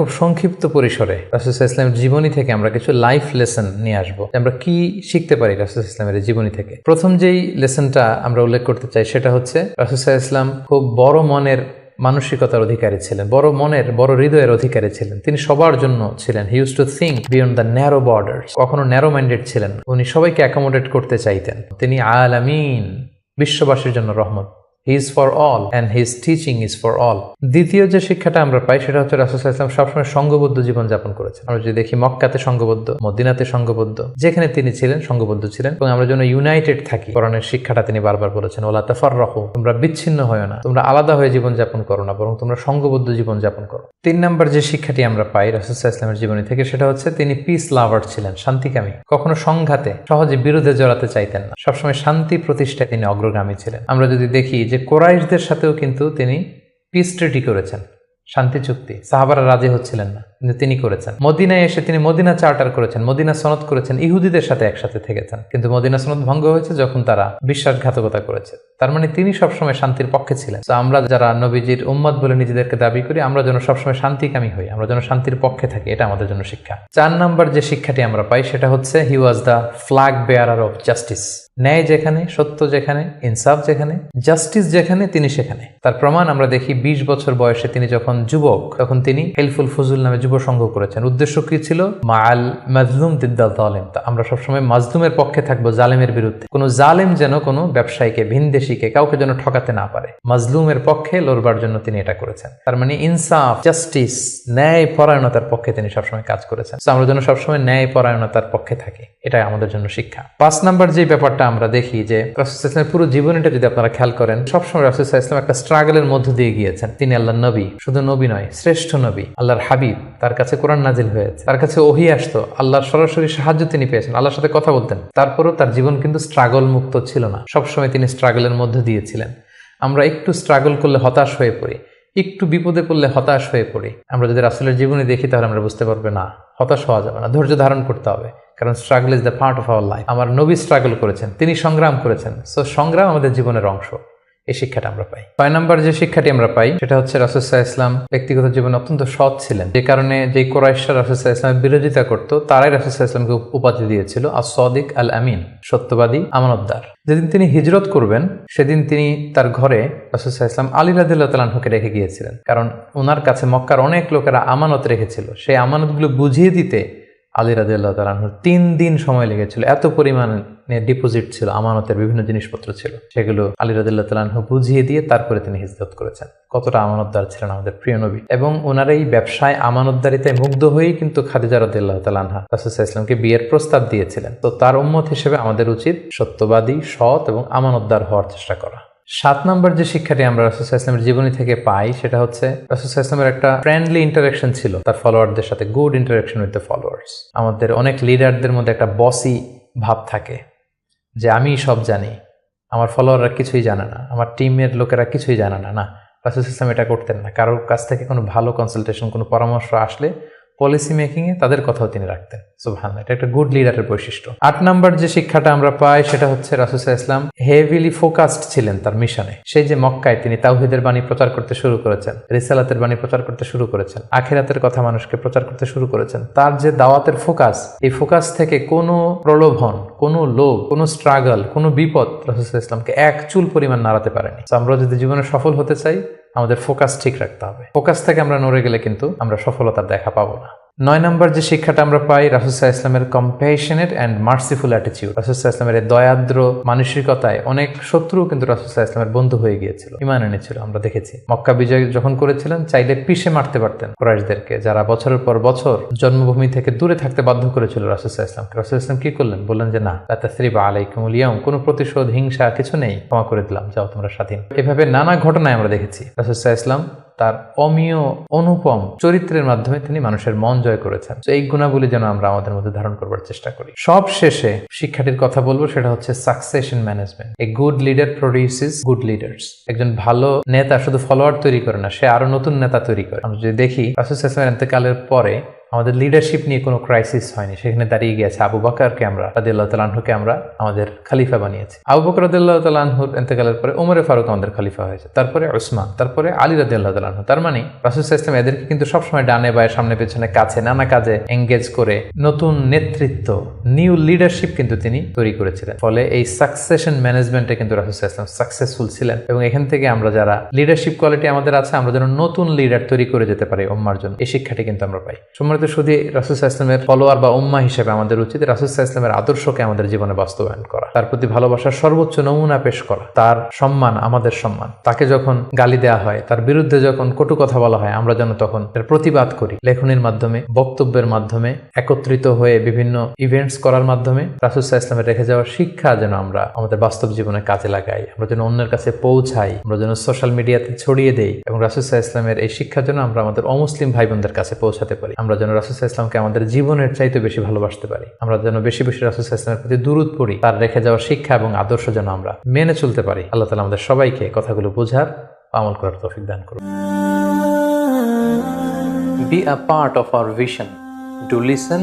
খুব সংক্ষিপ্ত পরিসরে রাসুল ইসলামের জীবনী থেকে আমরা কিছু লাইফ লেসন নিয়ে আসব। আমরা কি শিখতে পারি রাসুল ইসলামের জীবনী থেকে? প্রথম যেই লেসনটা আমরা উল্লেখ করতে চাই সেটা হচ্ছে, রাসুল ইসলাম খুব বড় মনের মানসিকতার অধিকারী ছিলেন, বড় মনের, বড় হৃদয়ের অধিকারী ছিলেন। তিনি সবার জন্য ছিলেন। He use to think beyond the narrow border কখনো ন্যারো মাইন্ডেড ছিলেন উনি সবাইকে অ্যাকোমোডেট করতে চাইতেন। তিনি আলামিন, বিশ্ববাসীর জন্য রহমত। He is for all and his teaching is for all দ্বিতীয় যে শিক্ষাটা আমরা পাই সেটা হচ্ছে রাসুল ইসলাম সবসময় সঙ্গবদ্ধ জীবন যাপন করেছেন। আমরা যদি দেখি মক্কাতে সঙ্গবদ্ধ, মদিনাতে সঙ্গবদ্ধ, যেখানে তিনি ছিলেন সঙ্গবদ্ধ ছিলেন এবং আমরা যেন ইউনাইটেড থাকি। কোরআনের শিক্ষাটা তিনি বারবার বলেছেন ওলা তাফার রহো তোমরা বিচ্ছিন্ন হয় না, তোমরা আলাদা হয়ে জীবন যাপন করো না, বরং তোমরা সঙ্গবদ্ধ জীবন যাপন করো। তিন নম্বর যে শিক্ষাটি আমরা পাই রাসুল ইসলামের জীবনী থেকে, সেটা হচ্ছে তিনি পিস লাভার ছিলেন, শান্তিকামী। কখনো সংঘাতে, সহজে বিরোধে জড়াতে চাইতেন না। সবসময় শান্তি প্রতিষ্ঠায় তিনি অগ্রগামী ছিলেন। আমরা যদি দেখি যে কোরাইশদের সাথেও কিন্তু তিনি পিস ট্রিটি করেছেন। শান্তি চুক্তি। সাহাবারা রাজি হচ্ছিলেন না। তিনি করেছেন। মদিনায় এসে তিনি মদিনা চার্টার করেছেন, মদিনা সনদ করেছেন, ইহুদিদের সাথে একসাথে থেকেছেন। কিন্তু মদিনা সনদ ভঙ্গ হয়েছে যখন তারা বিশ্বাসঘাতকতা করেছে। তার মানে তিনি সবসময় শান্তির পক্ষে ছিলেন। তো আমরা যারা নবীজির উম্মত বলে নিজেদেরকে দাবি করি, আমরা যেন সবসময় শান্তিকামী হই, আমরা যেন শান্তির পক্ষে থাকি, এটা আমাদের জন্য শিক্ষা। চার নাম্বার যে শিক্ষাটি আমরা পাই, সেটা হচ্ছে he was the flag bearer of justice ন্যায় যেখানে, সত্য যেখানে, ইনসাফ যেখানে জাস্টিস যেখানে, তিনি সেখানে। তার প্রমাণ আমরা দেখি ২০ বছর বয়সে তিনি যখন যুবক, তখন তিনি হেলফুল ফজুল নামে যুব সংঘ করেছেন। উদ্দেশ্য কি ছিল? মাল মাজলুম দিদ্দাল তালেম তা আমরা সবসময় মাজলুমের পক্ষে থাকব জালেমের বিরুদ্ধে। কোনো জালেম যেন কোনো ব্যবসায়ীকে, ভিনদেশিকে কাউকে যেন ঠকাতে না পারে। মাজলুমের পক্ষে লড়বার জন্য তিনি এটা করেছেন। তার মানে ইনসাফ, জাস্টিস, ন্যায় পরায়ণতার পক্ষে তিনি সবসময় কাজ করেছেন। আমরা যেন সবসময় ন্যায় পরায়ণতার পক্ষে থাকি। এটাই আমাদের জন্য শিক্ষা। পাঁচ নাম্বার যে ব্যাপারটা আমরা দেখি যে, রাসুল পুরো জীবনীটা যদি আপনারা খেয়াল করেন, সবসময় রাসুল ইসলাম একটা স্ট্রাগলের মধ্য দিয়ে গিয়েছেন। তিনি আল্লাহ নবী। শুধু নবী নয়, শ্রেষ্ঠ নবী, আল্লাহর হাবিব। তার কাছে কোরআন নাজিল হয়েছে। তার কাছে ওহি আসতো, আল্লাহর সরাসরি সাহায্য তিনি পেয়েছেন। আল্লাহর সাথে কথা বলতেন। তারপরেও তার জীবন কিন্তু স্ট্রাগল মুক্ত ছিল না। সবসময় তিনি স্ট্রাগলের মধ্যে দিয়েছিলেন। আমরা একটু স্ট্রাগল করলে হতাশ হয়ে পড়ি, একটু বিপদে পড়লে হতাশ হয়ে পড়ি। আমরা যদি রাসুলের জীবনে দেখি, তাহলে আমরা বুঝতে পারব, না, হতাশ হওয়া যাবে না, ধৈর্য ধারণ করতে হবে। কারণ struggle is the part of our life আমার নবী স্ট্রাগল করেছেন, তিনি সংগ্রাম করেছেন। সো সংগ্রাম আমাদের জীবনের অংশ। এই শিক্ষাটা আমরা পাই। ছয় নম্বর যে শিক্ষাটি আমরা পাই, সেটা হচ্ছে রাসুসাহ ইসলাম ব্যক্তিগত জীবনে অত্যন্ত সৎ ছিলেন। যে কারণে যে কোরাইশা রাসুসাহ ইসলামের বিরোধিতা করতো, তারাই রাসুসাহ ইসলামকে উপাধি দিয়েছিল আর সদিক আল আমিন সত্যবাদী আমানতদার। যেদিন তিনি হিজরত করবেন, সেদিন তিনি তার ঘরে রাসুসাহ ইসলাম আলী রাদিল্লাহ তালাহুকে রেখে গিয়েছিলেন। কারণ ওনার কাছে মক্কার অনেক লোকেরা আমানত রেখেছিল। সেই আমানতগুলো বুঝিয়ে দিতে আলী রাদিল্লাহ তালাহুর তিন দিন সময় লেগেছিল। এত পরিমাণে ডিপোজিট ছিল, আমানতের বিভিন্ন জিনিসপত্র ছিল। সেগুলো আলী রাদিল্লাহ তালাহু বুঝিয়ে দিয়ে তারপরে তিনি হিজরত করেছেন। কতটা আমানতদার ছিলেন আমাদের প্রিয় নবী। এবং ওনার এই ব্যবসায় আমানতদারিতায় মুগ্ধ হয়েই কিন্তু খাদিজা রাদিল্লাহ তালাহা রাসুসাহ ইসলামকে বিয়ের প্রস্তাব দিয়েছিলেন। তো তার উম্মত হিসেবে আমাদের উচিত সত্যবাদী, সৎ এবং আমানতদার হওয়ার চেষ্টা করা। সাত নম্বর যে শিক্ষাটি আমরা রাসুসাহ ইসলামের জীবনী থেকে পাই, সেটা হচ্ছে রাসুসাহ ইসলামের একটা ফ্রেন্ডলি ইন্টারাকশন ছিল। তার ফলোয়ারদের সাথে good interaction with the followers আমাদের অনেক লিডারদের মধ্যে একটা বসি ভাব থাকে। যে আমি সব জানি। আমার ফলোয়াররা কিছুই জানে না। আমার টিমের লোকেরা কিছুই জানে না। না রাসুল ইসলাম এটা করতেন না। কারোর কাছ থেকে কোনো ভালো কনসালটেশন কোনো পরামর্শ আসলে পলিসি মেকিংয়ে তাদের কথাও তিনি রাখতেন সুবহান এটা একটা গুড লিডারের বৈশিষ্ট্য। আট নাম্বার যে শিক্ষাটা আমরা পাই সেটা হচ্ছে রাসুসাহ ইসলাম হেভিলি ফোকাসড ছিলেন তার মিশনে। সেই যে মক্কায় তিনি তাওহিদের বাণী প্রচার করতে শুরু করেছেন, রিসালাতের বাণী প্রচার করতে শুরু করেছেন, আখেরাতের কথা মানুষকে প্রচার করতে শুরু করেছেন, তার যে দাওয়াতের ফোকাস এই ফোকাস থেকে কোনো প্রলোভন, কোনো লোভ, কোনো স্ট্রাগল কোনো বিপদ রাসুসাহ ইসলামকে এক চুল পরিমাণ নাড়াতে পারেনি। আমরা যদি জীবনে সফল হতে চাই, আমাদের ফোকাস ঠিক রাখতে হবে। ফোকাস থেকে আমরা নড়ে গেলে কিন্তু আমরা সফলতার দেখা পাবো না। নয় নম্বর যে শিক্ষাটা আমরা পাই রাসুসাহ ইসলামের কম্পেশনেট অ্যান্ড মার্সিফুল অ্যাটিচিউড রাসুসাহ ইসলামের দয়াদ্র মানসিকতায় অনেক শত্রু কিন্তু রাসুসাহ ইসলামের বন্ধু হয়ে গিয়েছিল, ইমান এনেছিল, আমরা দেখেছি। মক্কা বিজয় যখন করেছিলেন, চাইলে পিষে মারতে পারতেন কুরাইশদেরকে, যারা বছরের পর বছর জন্মভূমি থেকে দূরে থাকতে বাধ্য করেছিল রাসুসাহ ইসলামকে রাসুল ইসলাম কি করলেন? বললেন যে, না লাতাসরিবা আলাইকুম উলিয়াম কোনো প্রতিশোধ, হিংসা কিছু নেই, ক্ষমা করে দিলাম, যাও তোমরা স্বাধীন। এভাবে নানা ঘটনায় আমরা দেখেছি। রাসুসাহ ইসলাম তার অমীয় অনুপম চরিত্রের মাধ্যমে তিনি মানুষের মন জয় করেছেন। তো এই গুণাবলী যেন আমরা আমাদের মধ্যে ধারণ করবার চেষ্টা করি। সব শেষে শিক্ষাটির কথা বলব, সেটা হচ্ছে succession management a good leader produces good leaders একজন ভালো নেতা শুধু ফলোয়ার তৈরি করে না, সে আরও নতুন নেতা তৈরি করে। আমরা যদি দেখি, রাসুল পরে আমাদের লিডারশিপ নিয়ে কোনো ক্রাইসিস হয়নি। সেখানে দাঁড়িয়ে গিয়েছে আবু বাকারকে আমরা রাদিল্লাহ তালাহুকে আমরা আমাদের খালিফা বানিয়েছি। আবু বকর রাদিল্লাহ তালাহুর এতেকালের পরে ওমরে ফারুক আমাদের খালিফা হয়েছে। তারপরে ওসমান তারপরে আলী রাদিল্লাহ তালাহু তার মানে রাসুল ইসলাম এদেরকে কিন্তু সবসময় ডানে বায়ে সামনে পেছনে কাছে, নানা কাজে এঙ্গেজ করে নতুন নেতৃত্ব নিউ লিডারশিপ কিন্তু তিনি তৈরি করেছিলেন। ফলে এই সাকসেশন ম্যানেজমেন্টে কিন্তু রাসুল ইসলাম সাকসেসফুল ছিলেন এবং এখান থেকে আমরা যারা লিডারশিপ কোয়ালিটি আমাদের আছে, আমরা যেন নতুন লিডার তৈরি করে যেতে পারি উম্মার জন্য। এই শিক্ষাটি কিন্তু আমরা পাই। সম্মানিত শুধু রাসুল ইসলামের ফলোয়ার বা উম্মা হিসেবে আমাদের উচিত, রাসুল ইসলামের আদর্শকে আমাদের জীবনে বাস্তবায়ন করা। তার প্রতি ভালোবাসার সর্বোচ্চ নমুনা পেশ করা। তার সম্মান, আমাদের সম্মান। তাকে যখন গালি দেওয়া হয়, তার বিরুদ্ধে যখন কটু কথা বলা হয়, আমরা যেন তখন এর প্রতিবাদ করি। লেখনির মাধ্যমে, বক্তব্যের মাধ্যমে, একত্রিত হয়ে বিভিন্ন ইভেন্টস করার মাধ্যমে রাসুল ইসলামের রেখে যাওয়ার শিক্ষা যেন আমরা আমাদের বাস্তব জীবনে কাজে লাগাই। আমরা যেন অন্যের কাছে পৌঁছাই, আমরা যেন সোশ্যাল মিডিয়াতে ছড়িয়ে দেই এবং রাসুসাহ ইসলামের এই শিক্ষার জন্য আমরা আমাদের অমুসলিম ভাই বোনদের কাছে পৌঁছাতে পারি। আমরা যেন রাসুসাহ ইসলামকে আমাদের জীবনের চাইতে বেশি ভালোবাসতে পারি। আমরা যেন বেশি বেশি রাসুসাহ ইসলামের প্রতি দূরত পড়ি, তার রেখে যাওয়া শিক্ষা এবং আদর্শ যেন আমরা মেনে চলতে পারি। আল্লাহ তালা আমাদের সবাইকে কথাগুলো বোঝার আমল করার তৌফিক দান করুন। Be a part of our vision to listen